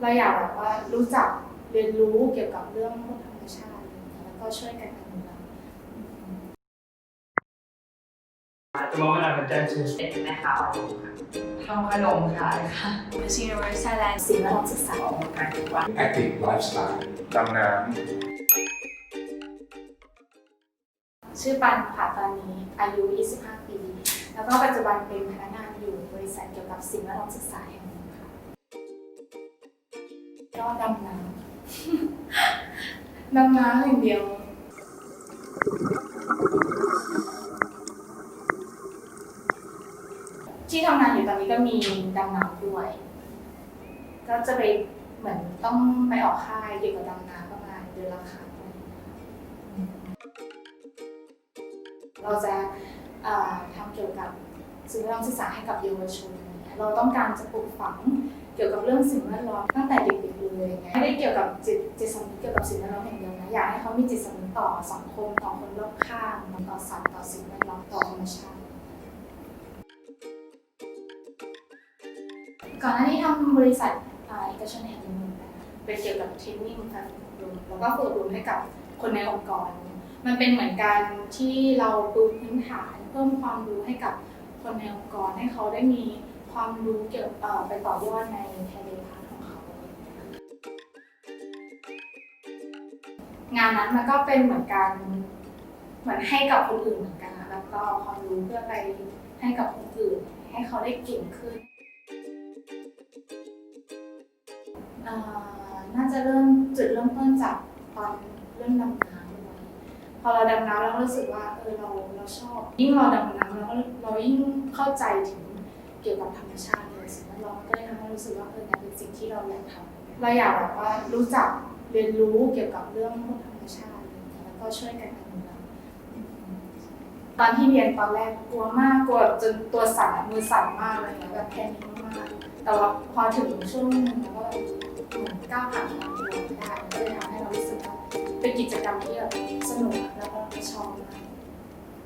เราอยากแบบว่ารู้จักเรียนรู้เกี่ยวกับเรื่องพวกธรรมชาติอะไรอย่างเงี้ยแล้วก็ช่วยกันอนุรักษ์จะมองเวลามันจะชื่อเป็นแม่ค้าออนไลน์ค่ะทำขนมขายค่ะ Miss Universe Thailand สิ่งแวดล้อมศึกษาออกกำลังกายทุกวัน active lifestyle ดำน้ชื่อปันค่ะตอนนี้อายุ 25 ปี แล้วก็ปัจจุบันเป็นพนักงานอยู่บริษัทเกี่ยวกับสิ่งแวดล้อมศึกษาแห่งหนึ่งค่ะ ก็ดำน้ำ ดำน้ำอย่างเดียว ที่ทำงานอยู่ตอนนี้ก็มีดำน้ำด้วย ก็จะไปเหมือนต้องไปออกค่ายเกี่ยวกับดำน้ำประมาณเดือนละครั้งเราจะทำเกี่ยวกับสิ่งแวดล้อมศึกษาให้กับเยาวชน เราต้องการจะปลูกฝังเกี่ยวกับเรื่องสิ่งแวดล้อมตั้งแต่เด็กๆเลยอย่างไม่ได้เกี่ยวกับจิตจิตสำนึกเกี่ยวกับสิ่งแวดล้อมอย่างเดียวนะอยากให้เขามีจิตสำนึกต่อสังคมต่อคนรอบข้างต่อสัตว์ต่อสิ่งแวดล้อมต่อธรรมชาติก่อนหน้านี้ทำบริษัทเอกชนแห่งหนึ่งเป็นเกี่ยวกับเทรนนิ่งการฝึกอบรมแล้วก็ฝึกอบรมให้กับคนในองค์กร มันเป็นเหมือนการที่เราปูพื้นฐานเพิ่มความรู้ให้กับคนในองค์กรให้เขาได้มี ความรู้เกี่ยวเอ่อไปต่อยอดในแคเรียพาร์ทของเขางเงี้ยงานนั้นมันก็เป็นเหมือนการเหมือนให้กับคนอื่นเหมือนกันนะแล้วก็ความรู้เพื่อไปให้กับคนอื่น ให้เขาได้เก่งขึ้นน่าจะเริ่มจุดเริ่มต้นจากตอนเรื่องดำน้ำพอเราดำน้ำแล้วเรารู้สึกว่าเออเราเราชอบ ยิ่งเราดำน้ำแล้วเรายิ่งเข้าใจถึง เกี่ยวกับธรรมชาติเลยสิ่งแวดล้อมก็เลยทำให้รู้สึกว่าเออเนี่ยเป็นสิ่งที่เราอยากทำเราอยากแบบว่ารู้จักเรียนรู้เกี่ยวกับเรื่องพวกธรรมชาติแล้วก็ช่วยกันอนุรักษ์ตอนที่เรียนตอนแรกกลัวมากกลัวแบบจนตัวสั่นมือสั่นมากเลยแบบแพนิคมากแต่ว่าพอถึงช่วงนึงแล้วก็เหมือนก้าวผ่านความกลัวได้ก็เลยทำให้เรารู้สึกว่าเป็นกิจกรรมที่แบบสนุกแล้วก็ชอบมาก